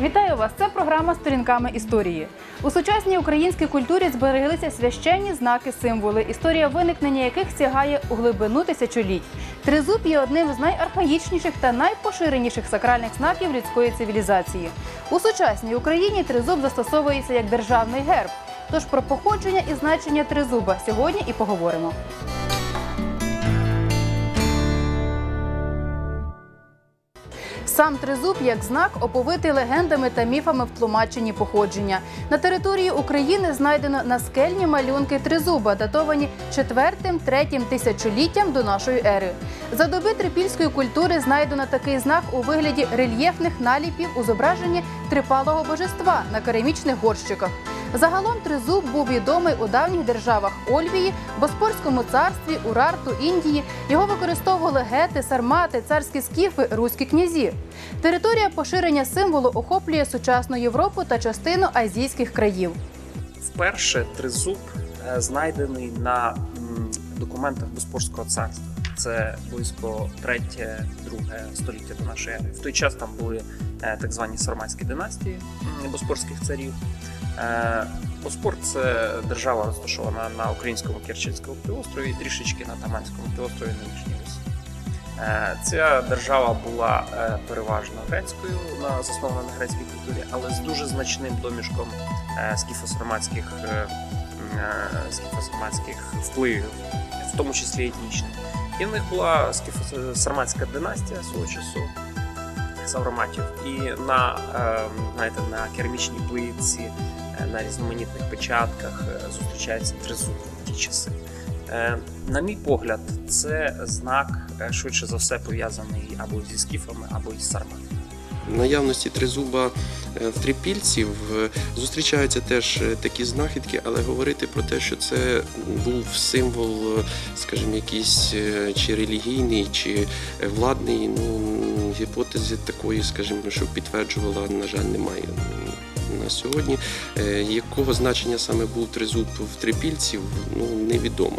Вітаю вас! Це програма Сторінками історії. У сучасній українській культурі збереглися священні знаки, символи, історія виникнення яких сягає у глибину тисячоліть. Тризуб є одним з найархаїчніших та найпоширеніших сакральних знаків людської цивілізації. У сучасній Україні тризуб застосовується як державний герб. Тож про походження і значення тризуба сьогодні і поговоримо. Сам тризуб як знак оповитий легендами та міфами в тлумаченні походження. На території України знайдено наскельні малюнки тризуба, датовані 4-3 тисячоліттям до нашої ери. За доби трипільської культури знайдено такий знак у вигляді рельєфних наліпів у зображенні трипалого божества на керамічних горщиках. Загалом тризуб був відомий у давніх державах Ольвії, Боспорському царстві, Урарту, Індії. Його використовували гети, сармати, царські скіфи, руські князі. Територія поширення символу охоплює сучасну Європу та частину азійських країв. Вперше тризуб е, знайдений на документах Боспорського царства. Це близько 3-2 століття до нашої ери. В той час там були е, так звані сарматські династії боспорських царів. Е, це держава розташована на українському Керченському півострові, трішечки на Таманському півострові нинішній Русі. Е, Ця держава була е, переважно грецькою, на- заснована на грецькій культурі, але з дуже значним домішком скіфосарматських скіфосарматських впливів, в тому числі етнічних. І в них була скіфосарматська династія свого часу савроматів. І на, знаєте, на керамічній плитці, на різноманітних печатках е, зустрічається тризуб в ті часи. Е, На мій погляд, це знак е, швидше за все пов'язаний або зі скіфами, або із сарматами. Наявності тризуба в трипільців зустрічаються теж такі знахідки, але говорити про те, що це був символ, скажімо, якийсь чи релігійний, чи владний, ну гіпотези такої, скажімо, що підтверджувала, на жаль, немає. На сьогодні Е, якого значення саме був тризуб в трипільців, ну невідомо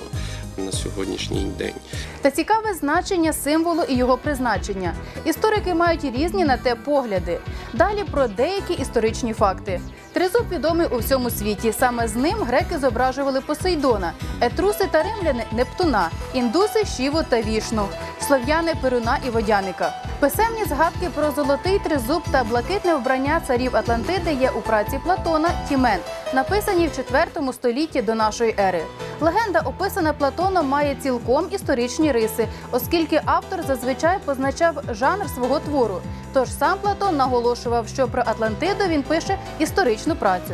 на сьогоднішній день. Та цікаве значення символу і його призначення. Історики мають різні на те погляди. Далі про деякі історичні факти. Тризуб відомий у всьому світі. Саме з ним греки зображували Посейдона, етруси та римляни Нептуна, індуси Шіву та Вішну, слов'яни Перуна і Водяника. Писемні згадки про золотий тризуб та блакитне вбрання царів Атлантиди є у праці Платона Тімен, написані в IV столітті до нашої ери. Легенда, описана Платоном, має цілком історичні риси, оскільки автор зазвичай позначав жанр свого твору. Тож сам Платон наголошував, що про Атлантиду він пише історичну працю.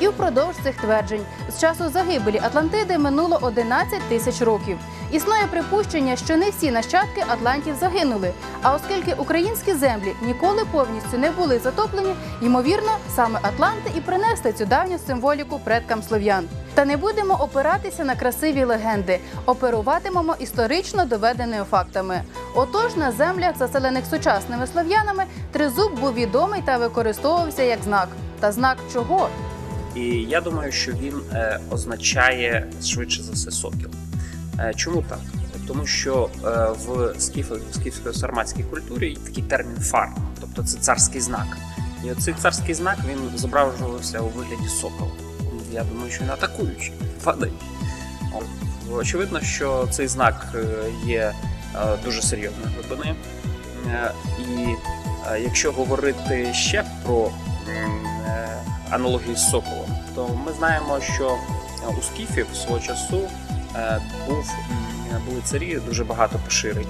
І впродовж цих тверджень з часу загибелі Атлантиди минуло 11 тисяч років. Існує припущення, що не всі нащадки Атлантів загинули. А оскільки українські землі ніколи повністю не були затоплені, ймовірно, саме Атланти і принесли цю давню символіку предкам слов'ян. Та не будемо опиратися на красиві легенди, оперуватимемо історично доведеними фактами. Отож, на землях, заселених сучасними слов'янами, тризуб був відомий та використовувався як знак. Та знак чого? І я думаю, що він е, означає швидше за все сокіл. Е, чому так? Тому що е, в скіфсько-сарматській культурі такий термін фар, тобто це царський знак. І оцей царський знак він зображувався у вигляді сокола. Я думаю, що він атакуючий, падаючий. Очевидно, що цей знак е, є дуже серйозної глибини. І якщо говорити ще про е, з соколом, то ми знаємо, що у скіфів свого часу був, були царі дуже багато поширені.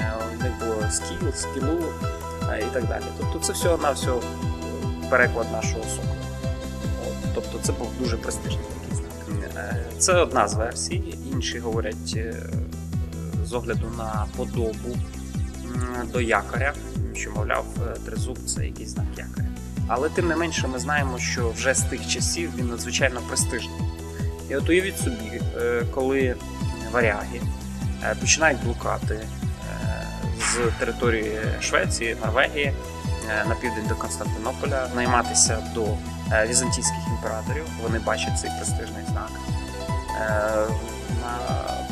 Е, У них було скіл, скілу е, і так далі. Тобто це всього на всього переклад нашого. От, тобто це був дуже престижний такий знак. Е, Це одна з версій. Інші говорять е, з огляду на подобу до якоря, що, мовляв, е, тризуб це якийсь знак якоря. Але тим не менше, ми знаємо, що вже з тих часів він надзвичайно престижний. І от уявіть собі, е, коли варяги е, починають блукати е, з території Швеції, Норвегії на південь до Константинополя, найматися до візантійських імператорів, вони бачать цей престижний знак на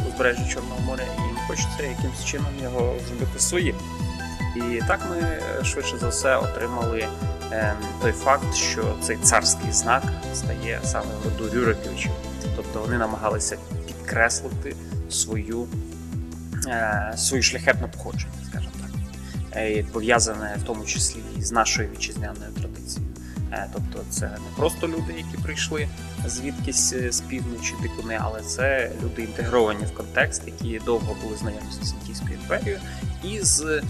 узбережжі Чорного моря, і їм хочеться якимось чином його зробити своїм. І так ми швидше за все отримали е, той факт, що цей царський знак стає саме в роду Рюриковичів. Тобто вони намагалися підкреслити свою, е, свою шляхетне походження, скажімо так, е, пов'язане в тому числі з нашою вітчизняною традицією. Е, Тобто це не просто люди, які прийшли звідкись з півночі дикуни, але це люди інтегровані в контекст, які довго були знайомі з Візантійською імперією і з,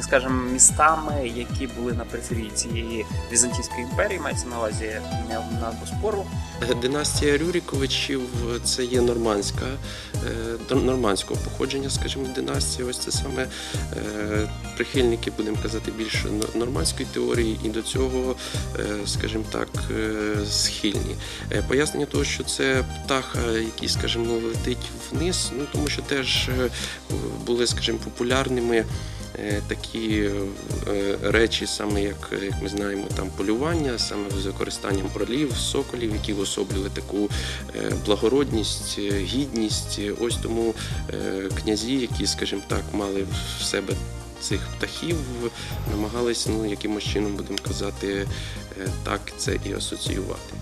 скажімо, містами, які були на периферії цієї Візантійської імперії, мається на увазі е, на Боспору. Династія Рюріковичів це є нормандська, е, нормандського походження, скажімо, династія. Ось це саме е, прихильники, будемо казати, більше но- нормандської теорії, і до цього, скажімо так, схильні. Пояснення того, що це птаха, який, скажімо, летить вниз, ну тому що теж були, скажімо, популярними. Е, Такі е, речі, саме як, як ми знаємо, там полювання, саме з використанням орлів, соколів, які особлювали таку е, благородність, е, гідність. Ось тому е, князі, які, скажімо так, мали в себе цих птахів, намагались ну, якимось чином, будемо казати, е, так це і асоціювати.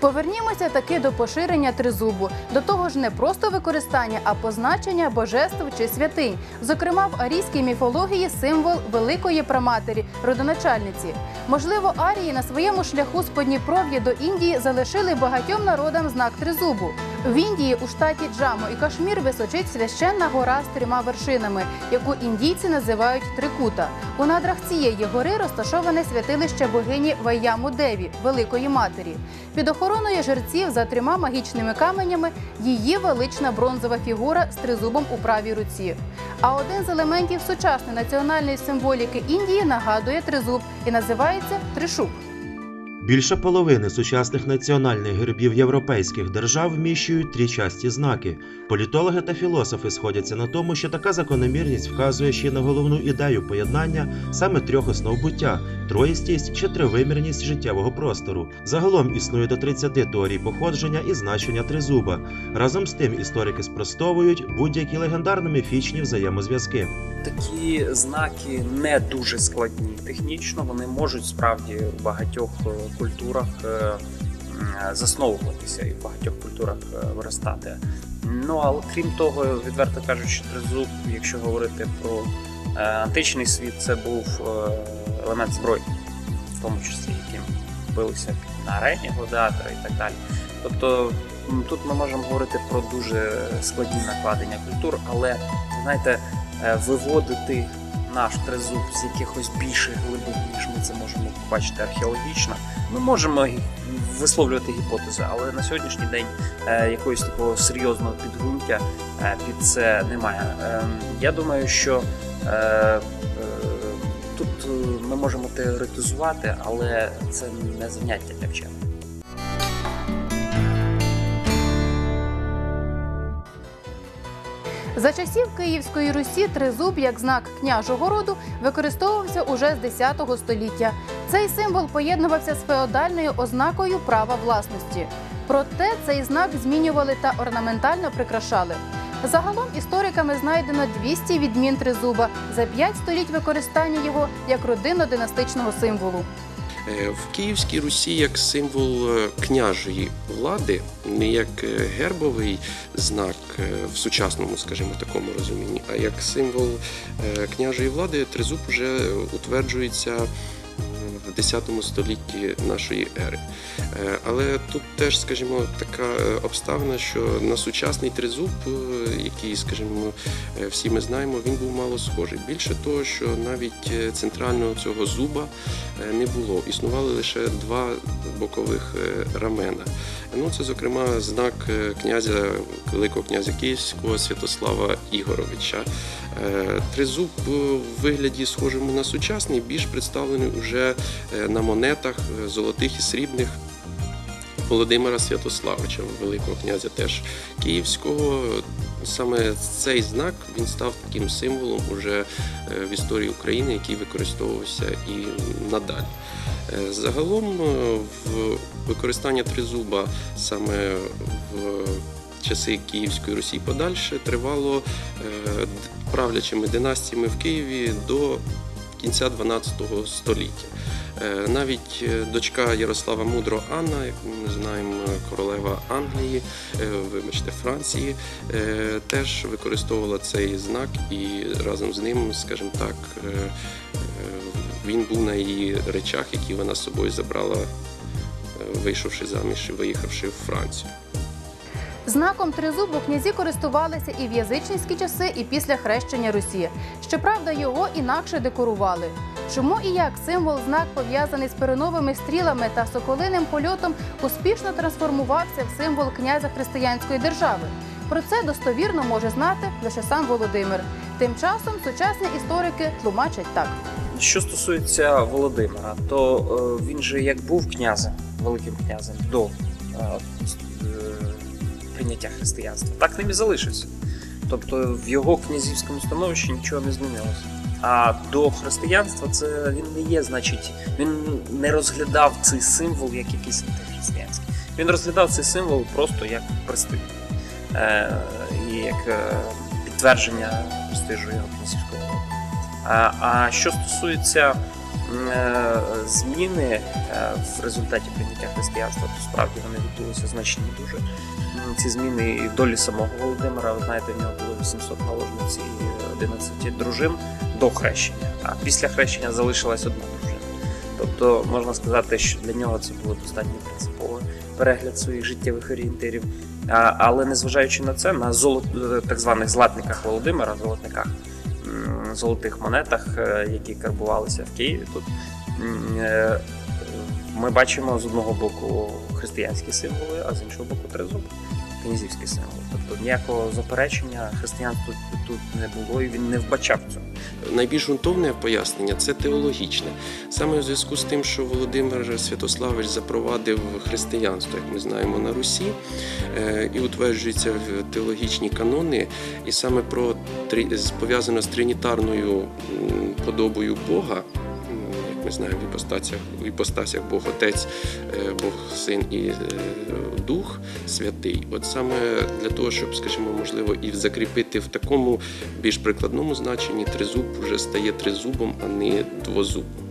Повернімося таки до поширення тризубу, до того ж не просто використання, а позначення божеств чи святинь. Зокрема, в арійській міфології символ великої праматері, родоначальниці. Можливо, арії на своєму шляху з Подніпров'я до Індії залишили багатьом народам знак тризубу. В Індії у штаті Джамо і Кашмір височить священна гора з трьома вершинами, яку індійці називають Трикута. У надрах цієї гори розташоване святилище богині Вайяму Деві, Великої Матері. Під охороною жерців за трьома магічними каменями її велична бронзова фігура з тризубом у правій руці. А один з елементів сучасної національної символіки Індії нагадує тризуб і називається тришуб. Більше половини сучасних національних гербів європейських держав вміщують трічасті знаки. Політологи та філософи сходяться на тому, що така закономірність вказує ще на головну ідею поєднання саме трьох основ буття троїстість чи тривимірність життєвого простору. Загалом існує до 30 теорій походження і значення тризуба. Разом з тим історики спростовують будь-які легендарно-міфічні взаємозв'язки. Такі знаки не дуже складні технічно, вони можуть справді багатьох е, культурах е, засновуватися і в багатьох культурах е, виростати. Ну але крім того, відверто кажучи, тризуб, якщо говорити про е, античний світ, це був елемент зброї, в тому числі яким билися на арені гладіатора і так далі. Тобто тут ми можемо говорити про дуже складні накладення культур, але знаєте, виводити наш тризуб з якихось більших глибин, ніж ми це можемо побачити археологічно. Ми можемо висловлювати гіпотези, але на сьогоднішній день е, якогось такого серйозного підґрунтя е, під це немає. Е, Я думаю, що е, тут ми можемо теоретизувати, але це не заняття для вчених. За часів Київської Русі тризуб як знак княжого роду використовувався уже з 10 століття. Цей символ поєднувався з феодальною ознакою права власності. Проте цей знак змінювали та орнаментально прикрашали. Загалом істориками знайдено 200 відмін тризуба за 5 століть використання його як родинно-династичного символу. Е, В Київській Русі як символ е, княжої влади, не як е, гербовий знак в сучасному, скажімо, такому розумінні, а як символ княжої влади тризуб вже утверджується в 10 столітті нашої ери. Е, Але тут теж, скажімо, така е, обставина, що на сучасний тризуб, е, який, скажімо, всі ми знаємо, він був мало схожий. Більше того, що навіть центрального цього зуба не було. Існували лише два бокових рамена. Ну, це, зокрема, знак князя, великого князя Київського Святослава Ігоровича. Тризуб в вигляді схожому на сучасний, більш представлений уже е, на монетах е, золотих і срібних. Володимира Святославича, великого князя теж Київського. Саме цей знак він став таким символом уже е, в історії України, який використовувався і надалі. Загалом використання тризуба саме в часи Київської Русі подальше тривало правлячими династіями в Києві до кінця 12 століття. Е, Навіть е, дочка Ярослава Мудро Анна, як ми знаємо, королева Англії, е, вибачте, Франції, е, теж використовувала цей знак і разом з ним, скажімо так, е, е, він був на її речах, які вона з собою забрала, е, вийшовши заміж і виїхавши в Францію. Знаком тризубу князі користувалися і в язичницькі часи, і після хрещення Русі. Щоправда, його інакше декорували. Чому і як символ знак пов'язаний з перуновими стрілами та соколиним польотом успішно трансформувався в символ князя християнської держави? Про це достовірно може знати лише сам Володимир. Тим часом сучасні історики тлумачать так. Що стосується Володимира, то е, він же як був князем, великим князем до е, прийняття християнства, так ним і залишився. Тобто в його князівському становищі нічого не змінилося. А до християнства це він не є, значить, він не розглядав цей символ як якийсь антихристиянський. Він розглядав цей символ просто як престиж. Е, і як е, підтвердження престижу його князівського. А, а що стосується е, зміни е, в результаті прийняття християнства, то справді вони відбулися значні дуже. Ці зміни і в долі самого Володимира, ви знаєте, в нього було 800 наложниць і 11 дружин до хрещення, а після хрещення залишилась одна дружина. Тобто можна сказати, що для нього це було достатньо принциповий перегляд своїх життєвих орієнтирів. Але незважаючи на це, на золот, так званих златниках Володимира, золотниках, золотих монетах, е, які карбувалися в Києві тут, е, ми бачимо з одного боку християнські символи, а з іншого боку тризуб, князівські символи. Тобто ніякого заперечення християнству тут не було, і він не вбачав цього. Найбільш ґрунтовне пояснення це теологічне. Саме у зв'язку з тим, що Володимир Святославич запровадив християнство, як ми знаємо, на Русі, е, і утверджуються теологічні канони, і саме про пов'язано з тринітарною подобою Бога. Ми знаємо, в іпостасях, в іпостасях Бог Отець, е, Бог Син і е, Дух Святий. От саме для того, щоб, скажімо, можливо, і закріпити в такому більш прикладному значенні тризуб вже стає тризубом, а не двозубом.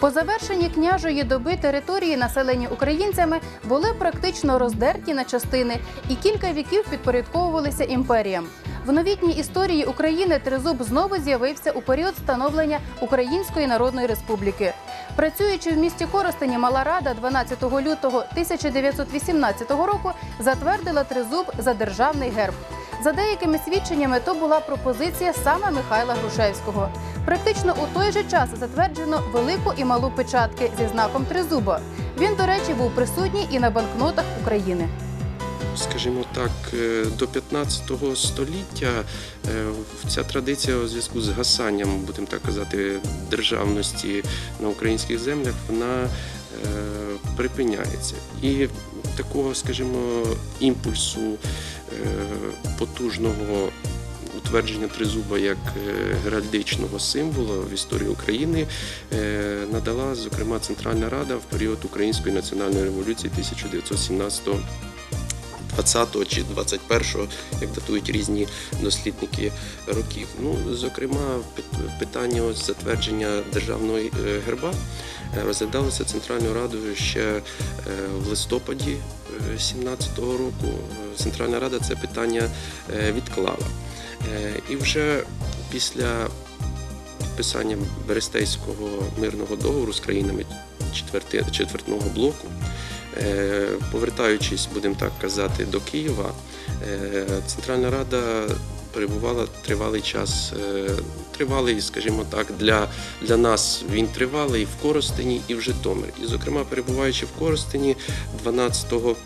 По завершенні княжої доби території, населені українцями, були практично роздерті на частини і кілька віків підпорядковувалися імперіям. В новітній історії України тризуб знову з'явився у період становлення Української Народної Республіки. Працюючи в місті Коростені, Мала Рада 12 лютого 1918 року затвердила тризуб за державний герб. За деякими свідченнями, то була пропозиція саме Михайла Грушевського. Практично у той же час затверджено велику і малу печатки зі знаком тризуба. Він, до речі, був присутній і на банкнотах України. Скажімо так, е, до 15 століття е, ця традиція у зв'язку з гасанням, будемо так казати, державності на українських землях, вона е, припиняється. І такого, скажімо, імпульсу потужного утвердження тризуба як геральдичного символу в історії України надала, зокрема, Центральна Рада в період Української національної революції 1917 20-го чи 21-го, як датують різні дослідники років. Ну, зокрема, пит- питання ось затвердження державного е, герба е, розглядалося Центральною Радою ще е, в листопаді 17-го року. Центральна Рада це питання відклала. І вже після підписання Берестейського мирного договору з країнами четвертного блоку, повертаючись, будемо так казати, до Києва, е, Центральна Рада перебувала тривалий час, е, тривалий, скажімо так, для, для нас він тривалий в Коростені і в Житомирі. І, зокрема, перебуваючи в Коростені 12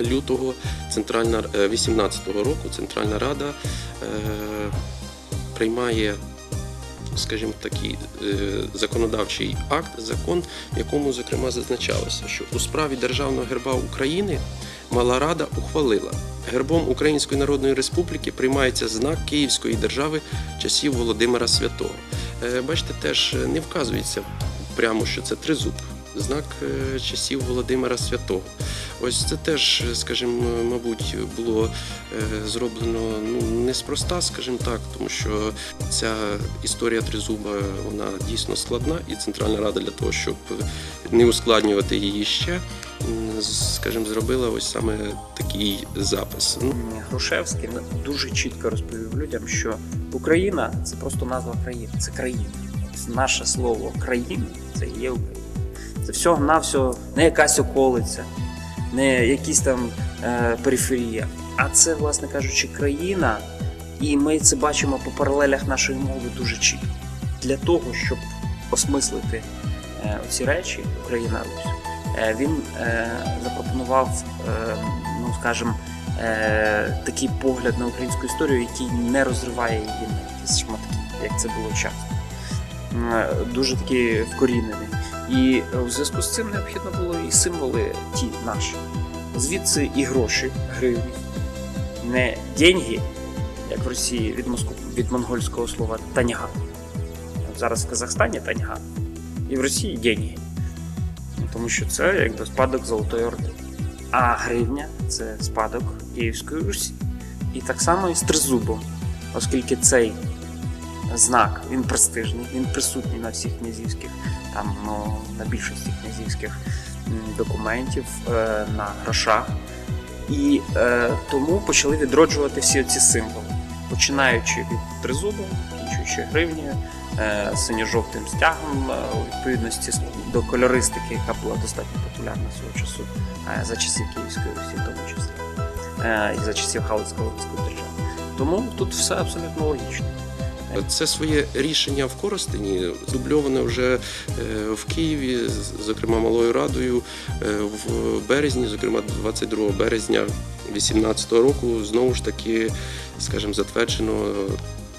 лютого Центральна е, 18-го року Центральна Рада е, приймає, скажімо такий, е, законодавчий акт, закон, в якому зокрема зазначалося, що у справі державного герба України Мала Рада ухвалила. Гербом Української Народної Республіки приймається знак Київської держави часів Володимира Святого. Е, Бачите, теж не вказується прямо, що це тризуб. Знак е, часів Володимира Святого. Ось це теж, скажімо, мабуть, було е, зроблено ну, неспроста, скажімо так, тому що ця історія тризуба вона дійсно складна, і Центральна Рада для того, щоб не ускладнювати її ще, скажімо, зробила ось саме такий запис. Ну, Грушевський дуже чітко розповів людям, що Україна це просто назва країни, це країна. Наше слово країна це є Україна. Це всього навсього не якась околиця, не якісь там е, периферія, а це, власне кажучи, країна, і ми це бачимо по паралелях нашої мови дуже чітко. Для того, щоб осмислити е, ці речі Україна Русь, е, він е, запропонував, е, ну скажімо, е, такий погляд на українську історію, який не розриває її на якісь шматки, як це було часто. М, Дуже такий вкорінений. І в зв'язку з цим необхідно було і символи ті наші. Звідси і гроші, гривні, не деньги, як в Росії від, моску, від монгольського слова таньга. Зараз в Казахстані таньга, і в Росії деньги. Ну, Тому що це якби спадок Золотої Орди. А гривня це спадок Київської Русі. І так само і з тризубом, оскільки цей знак він престижний, він присутній на всіх князівських, там ну, на більшості князівських документів, е, на грошах. І е, тому почали відроджувати всі ці символи, починаючи від тризубу, закінчуючи гривнею, е, синьо-жовтим стягом е, у відповідності до кольористики, яка була достатньо популярна свого часу е, за часів Київської Русі, в тому числі, е, і за часів Галицького Руської держави. Тому тут все абсолютно логічно. Це своє рішення в Коростені дубльоване вже е, в Києві, зокрема малою радою е, в березні, зокрема 22 березня 2018 року, знову ж таки, скажімо, затверджено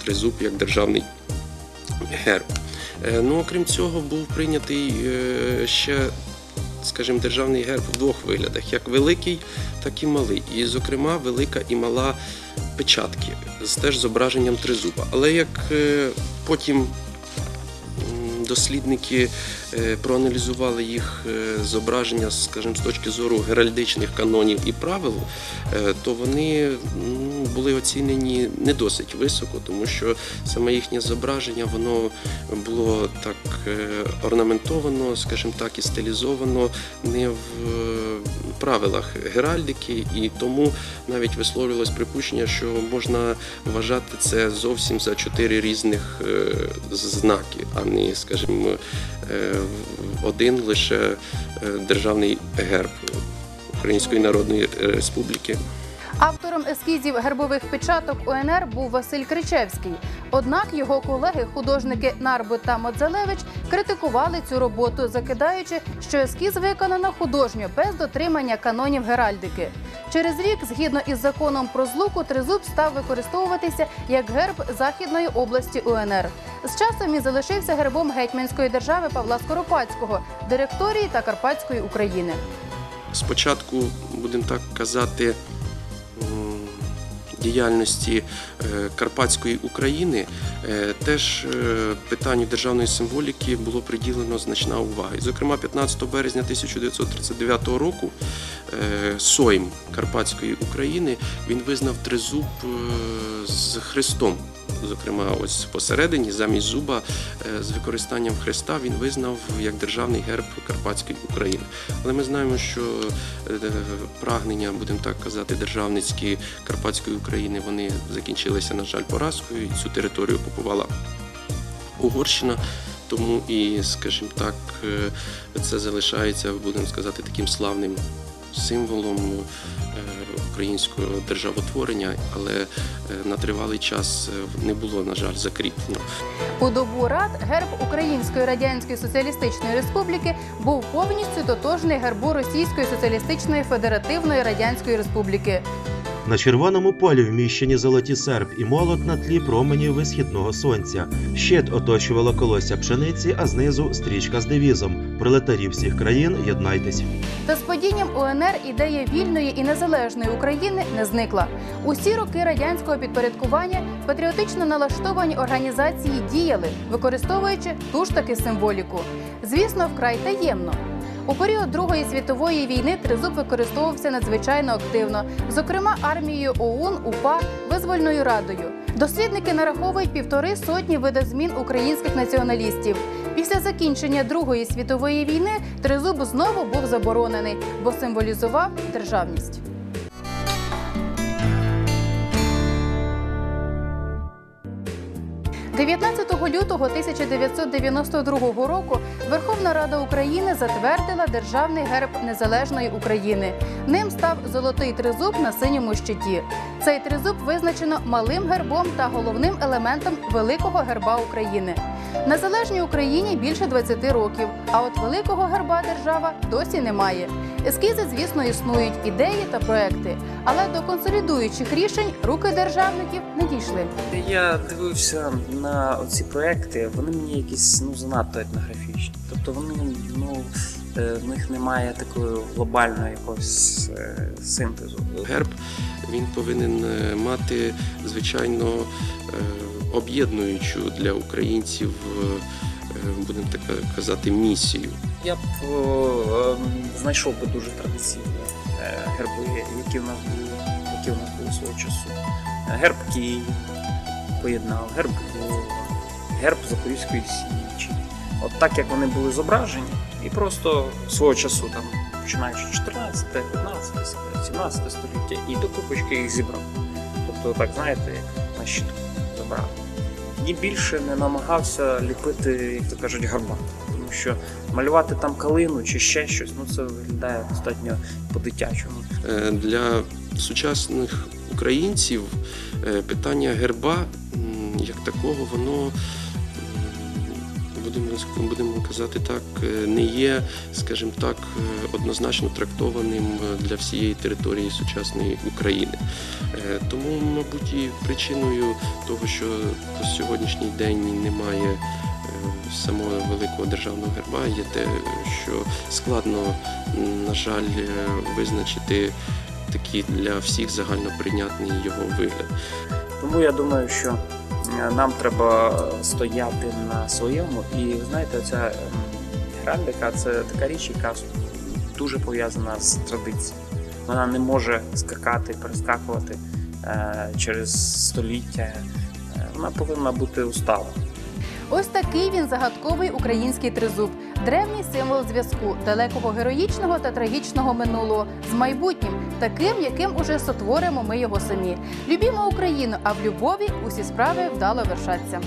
тризуб як державний герб. Е, Ну, окрім цього, був прийнятий е, ще, скажімо, державний герб в двох виглядах: як великий, так і малий. І, зокрема, велика і мала печатки з теж зображенням тризуба. Але як е, потім дослідники е, проаналізували їх е, зображення, скажімо, з точки зору геральдичних канонів і правил, е, то вони ну, були оцінені не досить високо, тому що саме їхнє зображення воно було так орнаментовано, скажімо так, і стилізовано не в правилах геральдики, і тому навіть висловлювалось припущення, що можна вважати це зовсім за чотири різних знаки, а не, скажімо, е, один лише е, державний герб Української Народної Республіки. Автором ескізів гербових печаток УНР був Василь Кричевський. Однак його колеги, художники Нарбут та Модзелевич, критикували цю роботу, закидаючи, що ескіз виконано художньо без дотримання канонів геральдики. Через рік, згідно із законом про злуку, тризуб став використовуватися як герб західної області УНР. З часом він залишився гербом гетьманської держави Павла Скоропадського, директорії та Карпатської України. спочатку, будемо так казати, діяльності е, Карпатської України е, теж е, питанню державної символіки було приділено значна увага. І, зокрема, 15 березня 1939 року Сойм Карпатської України він визнав тризуб з Христом. Зокрема, ось посередині, замість зуба е, з використанням хреста він визнав як державний герб Карпатської України. Але ми знаємо, що е, прагнення, будемо так казати, державницькі Карпатської України вони закінчилися, на жаль, поразкою. І цю територію окупувала Угорщина. Тому і, скажімо так, е, це залишається, будемо сказати, таким славним символом е, українського державотворення, але е, на тривалий час е, не було, на жаль, закріплено. У добу рад герб Української Радянської Соціалістичної Республіки був повністю тотожний гербу Російської Соціалістичної Федеративної Радянської Республіки. На червоному полі вміщені золоті серп і молот на тлі променів висхідного сонця. Щит оточувало колося пшениці, а знизу стрічка з девізом Пролетарі всіх країн, єднайтесь. Та з падінням УНР ідея вільної і незалежної України не зникла. Усі роки радянського підпорядкування патріотично налаштовані організації діяли, використовуючи ту ж таки символіку. Звісно, вкрай таємно. У період Другої світової війни тризуб використовувався надзвичайно активно, зокрема армією ОУН, УПА, Визвольною радою. Дослідники нараховують півтори сотні видозмін українських націоналістів. Після закінчення Другої світової війни тризуб знову був заборонений, бо символізував державність. 19 лютого 1992 року Верховна Рада України затвердила державний герб незалежної України. Ним став золотий тризуб на синьому щиті. Цей тризуб визначено малим гербом та головним елементом великого герба України. Незалежній Україні більше 20 років, а от великого герба держава досі немає. Ескізи, звісно, існують ідеї та проекти, але до консолідуючих рішень руки державників не дійшли. Я дивився на ці проекти, вони мені якісь ну занадто етнографічні. Тобто вони ну е, в них немає такої глобальної якогось е, синтезу. Герб він повинен е, мати звичайно об'єднуючу для українців, будемо так казати, місію. Я б е, ем, знайшов би дуже традиційні е, герби, які в нас були, які в нас були свого часу. Е, Герб Київ поєднав, герб Львова, герб Запорізької Січі. От так як вони були зображені, і просто свого часу, там, починаючи 14, 15, 17 століття, і до купочки їх зібрав. Тобто, так знаєте, як на щитку забрав. Ні більше не намагався ліпити, як то кажуть, гарба. Тому що малювати там калину чи ще щось, ну це виглядає достатньо по-дитячому. Е, Для сучасних українців е, питання герба як такого, воно м, будемо казати так, е, не є, скажімо так, е, однозначно трактованим е, для всієї території сучасної України. Тому, мабуть, і причиною того, що по сьогоднішній день немає самого великого державного герба, є те, що складно, на жаль, визначити такий для всіх загальноприйнятний його вигляд. Тому я думаю, що нам треба стояти на своєму. І ви знаєте, ця ем, геральдика це така річ, яка дуже пов'язана з традицією. Вона не може скакати, перескакувати е, через століття. Е, Вона повинна бути устала. Ось такий він загадковий український тризуб, древній символ зв'язку, далекого героїчного та трагічного минулого з майбутнім, таким, яким уже сотворимо ми його самі. Любімо Україну, а в любові усі справи вдало вершаться.